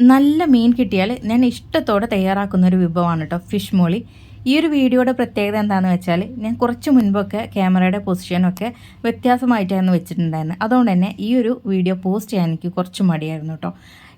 നല്ല മീൻ കിട്ടിയാൽ ഞാൻ ഇഷ്ടത്തോടെ തയ്യാറാക്കുന്ന ഒരു വിഭവമാണ് കേട്ടോ ഫിഷ് മോളി. ഈ ഒരു വീഡിയോയുടെ പ്രത്യേകത എന്താണെന്ന് വെച്ചാൽ ഞാൻ കുറച്ച് മുൻപൊക്കെ ക്യാമറയുടെ പൊസിഷനൊക്കെ വ്യത്യാസമായിട്ടായിരുന്നു വെച്ചിട്ടുണ്ടായിരുന്നത്. അതുകൊണ്ട് തന്നെ ഈ ഒരു വീഡിയോ പോസ്റ്റ് ചെയ്യാൻ എനിക്ക് കുറച്ച് മടിയായിരുന്നു കേട്ടോ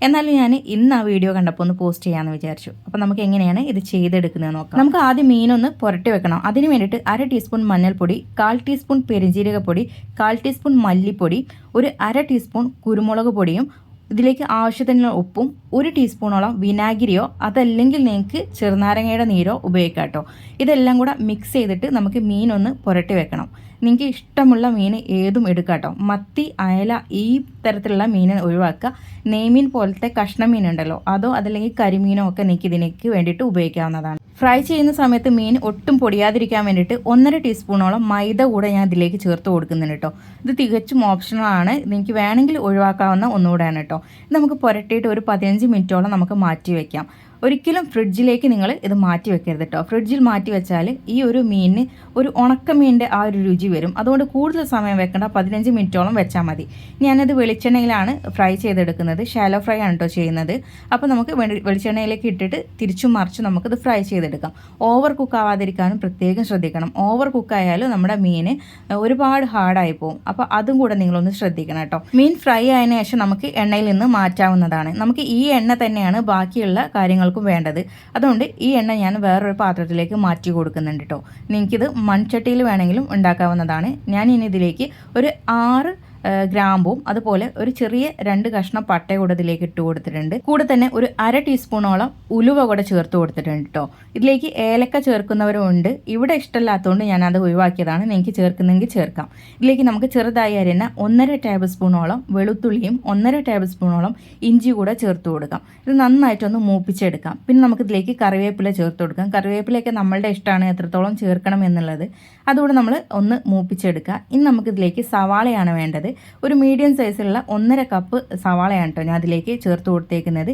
എന്നാലും ഞാൻ ഇന്ന് ആ വീഡിയോ കണ്ടപ്പോൾ ഒന്ന് പോസ്റ്റ് ചെയ്യാമെന്ന് വിചാരിച്ചു. അപ്പോൾ നമുക്ക് എങ്ങനെയാണ് ഇത് ചെയ്തെടുക്കുന്നത് നോക്കാം. നമുക്ക് ആദ്യം മീനൊന്ന് പുരട്ടി വെക്കണം. അതിന് വേണ്ടിയിട്ട് അര ടീസ്പൂൺ മഞ്ഞൾപ്പൊടി കാൽ ടീസ്പൂൺ പെരിഞ്ജീരകപ്പൊടി കാൽ ടീസ്പൂൺ മല്ലിപ്പൊടി ഒരു അര ടീസ്പൂൺ കുരുമുളക് പൊടിയും ഇതിലേക്ക് ആവശ്യത്തിനുള്ള ഉപ്പും ഒരു ടീസ്പൂണോളം വിനാഗിരിയോ അതല്ലെങ്കിൽ നിങ്ങൾക്ക് ചെറുനാരങ്ങയുടെ നീരോ ഉപയോഗിക്കാം കേട്ടോ. ഇതെല്ലാം കൂടെ മിക്സ് ചെയ്തിട്ട് നമുക്ക് മീൻ ഒന്ന് പുരട്ടി വെക്കണം. നിങ്ങൾക്ക് ഇഷ്ടമുള്ള മീൻ ഏതും എടുക്കാം കേട്ടോ. മത്തി അയല ഈ തരത്തിലുള്ള മീൻ ഒഴിവാക്കുക. നെയ്മീൻ പോലത്തെ കഷ്ണമീനുണ്ടല്ലോ അതോ അതല്ലെങ്കിൽ കരിമീനോ ഒക്കെ നിങ്ങൾക്ക് ഇതിനേക്ക് വേണ്ടിയിട്ട് ഉപയോഗിക്കാവുന്നതാണ്. ഫ്രൈ ചെയ്യുന്ന സമയത്ത് മീൻ ഒട്ടും പൊടിയാതിരിക്കാൻ വേണ്ടിയിട്ട് ഒന്നര ടീസ്പൂണോളം മൈദ കൂടെ ഞാൻ ഇതിലേക്ക് ചേർത്ത് കൊടുക്കുന്നുണ്ട് കേട്ടോ. ഇത് തികച്ചും ഓപ്ഷണലാണ് നിങ്ങൾക്ക് വേണമെങ്കിൽ ഒഴിവാക്കാവുന്ന ഒന്നുകൂടെയാണ് കേട്ടോ. നമുക്ക് പുരട്ടിയിട്ട് ഒരു പതിനഞ്ച് മിനിറ്റോളം നമുക്ക് മാറ്റി വയ്ക്കാം ഒരിക്കലും ഫ്രിഡ്ജിലേക്ക് നിങ്ങൾ ഇത് മാറ്റി വെക്കരുത് കേട്ടോ ഫ്രിഡ്ജിൽ മാറ്റി വെച്ചാൽ ഈ ഒരു മീനിന് ഒരു ഉണക്ക മീനിന്റെ ആ ഒരു രുചി വരും. അതുകൊണ്ട് കൂടുതൽ സമയം വെക്കേണ്ട പതിനഞ്ച് മിനിറ്റോളം വെച്ചാൽ മതി. ഞാനത് വെളിച്ചെണ്ണയിലാണ് ഫ്രൈ ചെയ്തെടുക്കുന്നത്. ഷാലോ ഫ്രൈ ആണ് കേട്ടോ ചെയ്യുന്നത്. അപ്പോൾ നമുക്ക് വെളിച്ചെണ്ണയിലേക്ക് ഇട്ടിട്ട് തിരിച്ചും മറിച്ചും നമുക്കിത് ഫ്രൈ ചെയ്തെടുക്കാം. ഓവർ കുക്ക് ആവാതിരിക്കാനും പ്രത്യേകം ശ്രദ്ധിക്കണം. ഓവർ കുക്ക് നമ്മുടെ മീൻ ഒരുപാട് ഹാർഡായി പോകും അപ്പോൾ അതും കൂടെ നിങ്ങളൊന്ന് ശ്രദ്ധിക്കണം കേട്ടോ മീൻ ഫ്രൈ ആയതിനു ശേഷം നമുക്ക് എണ്ണയിൽ നിന്ന് മാറ്റാവുന്നതാണ്. നമുക്ക് ഈ എണ്ണ തന്നെയാണ് ബാക്കിയുള്ള കാര്യങ്ങൾ നിങ്ങൾക്കും വേണ്ടത്. അതുകൊണ്ട് ഈ എണ്ണ ഞാൻ വേറൊരു പാത്രത്തിലേക്ക് മാറ്റി കൊടുക്കുന്നുണ്ട് കേട്ടോ നിങ്ങൾക്കിത് മൺചട്ടിയിൽ വേണമെങ്കിലും ഉണ്ടാക്കാവുന്നതാണ്. ഞാൻ ഇനി ഇതിലേക്ക് ഒരു ആറ് ഗ്രാമ്പും അതുപോലെ ഒരു ചെറിയ രണ്ട് കഷ്ണം പട്ട കൂടെ ഇതിലേക്ക് ഇട്ട് കൊടുത്തിട്ടുണ്ട്. കൂടെ തന്നെ ഒരു അര ടീസ്പൂണോളം ഉലുവ കൂടെ ചേർത്ത് കൊടുത്തിട്ടുണ്ട് കേട്ടോ ഇതിലേക്ക് ഏലക്ക ചേർക്കുന്നവരും ഉണ്ട് ഇവിടെ ഇഷ്ടമില്ലാത്തതുകൊണ്ട് ഞാൻ അത് ഒഴിവാക്കിയതാണ് നിങ്ങൾക്ക് ചേർക്കുന്നെങ്കിൽ ചേർക്കാം. ഇതിലേക്ക് നമുക്ക് ചെറുതായി അരിയുന്ന ഒന്നര ടേബിൾ സ്പൂണോളം വെളുത്തുള്ളിയും ഒന്നര ടേബിൾ സ്പൂണോളം ഇഞ്ചി കൂടെ ചേർത്ത് കൊടുക്കാം. ഇത് നന്നായിട്ടൊന്ന് മൂപ്പിച്ചെടുക്കാം. പിന്നെ നമുക്ക് ഇതിലേക്ക് കറിവേപ്പില ചേർത്ത് കൊടുക്കാം. കറിവേപ്പിലയൊക്കെ നമ്മളുടെ ഇഷ്ടമാണ്. എത്രത്തോളം ചേർക്കണം എന്നുള്ളത്. അതുകൂടെ നമ്മൾ ഒന്ന് മൂപ്പിച്ചെടുക്കുക. ഇനി നമുക്കിതിലേക്ക് സവാളയാണ് വേണ്ടത്. ഒരു മീഡിയം സൈസിലുള്ള ഒന്നര കപ്പ് സവാളയാണ് കേട്ടോ ഞാൻ അതിലേക്ക് ചേർത്ത് കൊടുത്തേക്കുന്നത്.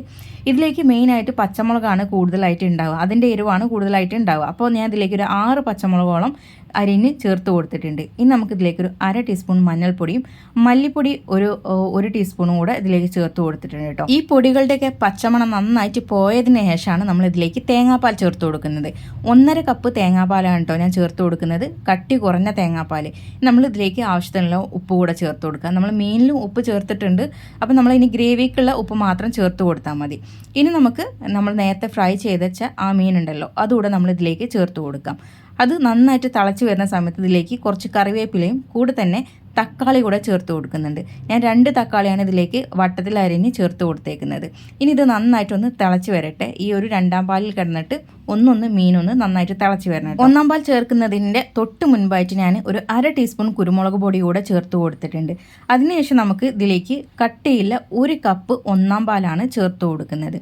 ഇതിലേക്ക് മെയിനായിട്ട് പച്ചമുളകാണ് കൂടുതലായിട്ട് ഉണ്ടാവുക അതിന്റെ എരിവാണ് കൂടുതലായിട്ട് ഉണ്ടാവുക അപ്പോൾ ഞാൻ ഇതിലേക്ക് ഒരു ആറ് പച്ചമുളകോളം അരിഞ്ഞ് ചേർത്ത് കൊടുത്തിട്ടുണ്ട്. ഇനി നമുക്കിതിലേക്ക് ഒരു അര ടീസ്പൂൺ മഞ്ഞൾപ്പൊടിയും മല്ലിപ്പൊടി ഒരു ഒരു ടീസ്പൂണും കൂടെ ഇതിലേക്ക് ചേർത്ത് കൊടുത്തിട്ടുണ്ട് കേട്ടോ ഈ പൊടികളുടെയൊക്കെ പച്ചമണം നന്നായിട്ട് പോയതിന് ശേഷമാണ് നമ്മൾ ഇതിലേക്ക് തേങ്ങാപ്പാൽ ചേർത്ത് കൊടുക്കുന്നത്. ഒന്നര കപ്പ് തേങ്ങാപ്പാലാണ് കേട്ടോ ഞാൻ ചേർത്ത് കൊടുക്കുന്നത്. കട്ടി കുറഞ്ഞ തേങ്ങാപ്പാൽ നമ്മൾ ഇതിലേക്ക് ആവശ്യത്തിനുള്ള ഉപ്പ് കൂടെ ചേർത്ത് കൊടുക്കുക നമ്മൾ മെയിനിലും ഉപ്പ് ചേർത്തിട്ടുണ്ട്. അപ്പോൾ നമ്മൾ ഇനി ഗ്രേവിക്കുള്ള ഉപ്പ് മാത്രം ചേർത്ത് കൊടുത്താൽ മതി. ഇനി നമുക്ക് നമ്മൾ നേരത്തെ ഫ്രൈ ചെയ്ത് വെച്ച ആ മീനുണ്ടല്ലോ അതുകൂടെ നമ്മൾ ഇതിലേക്ക് ചേർത്ത് കൊടുക്കാം. അത് നന്നായിട്ട് തിളച്ച് വരുന്ന സമയത്ത് ഇതിലേക്ക് കുറച്ച് കറിവേപ്പിലയും കൂടെ തന്നെ തക്കാളി കൂടെ ചേർത്ത് കൊടുക്കുന്നുണ്ട്. ഞാൻ രണ്ട് തക്കാളിയാണ് ഇതിലേക്ക് വട്ടത്തിൽ അരിഞ്ഞ് ചേർത്ത് കൊടുത്തേക്കുന്നത്. ഇനി ഇത് നന്നായിട്ടൊന്ന് തിളച്ച് വരട്ടെ. ഈ ഒരു രണ്ടാം പാലിൽ കിടന്നിട്ട് ഒന്നൊന്ന് മീനൊന്ന് നന്നായിട്ട് തിളച്ച് വരണം ഒന്നാം പാൽ ചേർക്കുന്നതിന്റെ തൊട്ട് മുൻപായിട്ട് ഞാൻ ഒരു അര ടീസ്പൂൺ കുരുമുളക് പൊടി കൂടെ ചേർത്ത് കൊടുത്തിട്ടുണ്ട്. അതിനുശേഷം നമുക്ക് ഇതിലേക്ക് കട്ടിയില്ല ഒരു കപ്പ് ഒന്നാം പാലാണ് ചേർത്ത് കൊടുക്കുന്നത്.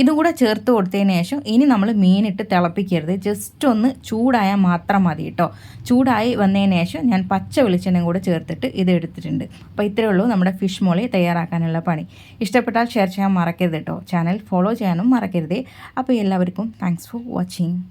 ഇതും കൂടെ ചേർത്ത് കൊടുത്തതിന് ശേഷം ഇനി നമ്മൾ മീനിട്ട് തിളപ്പിക്കരുത്. ജസ്റ്റ് ഒന്ന് ചൂടായാൽ മാത്രം മതി കേട്ടോ. ചൂടായി വന്നതിന് ശേഷം ഞാൻ പച്ച വെളിച്ചെണ്ണയും കൂടെ ചേർത്തിട്ട് ഇത് എടുത്തിട്ടുണ്ട്. അപ്പോൾ ഇത്രയേ ഉള്ളൂ നമ്മുടെ ഫിഷ് മോളി തയ്യാറാക്കാനുള്ള പണി. ഇഷ്ടപ്പെട്ടാൽ ഷെയർ ചെയ്യാൻ മറക്കരുത് കേട്ടോ. ചാനൽ ഫോളോ ചെയ്യാനും മറക്കരുത്. അപ്പോൾ എല്ലാവർക്കും താങ്ക്സ് ഫോർ watching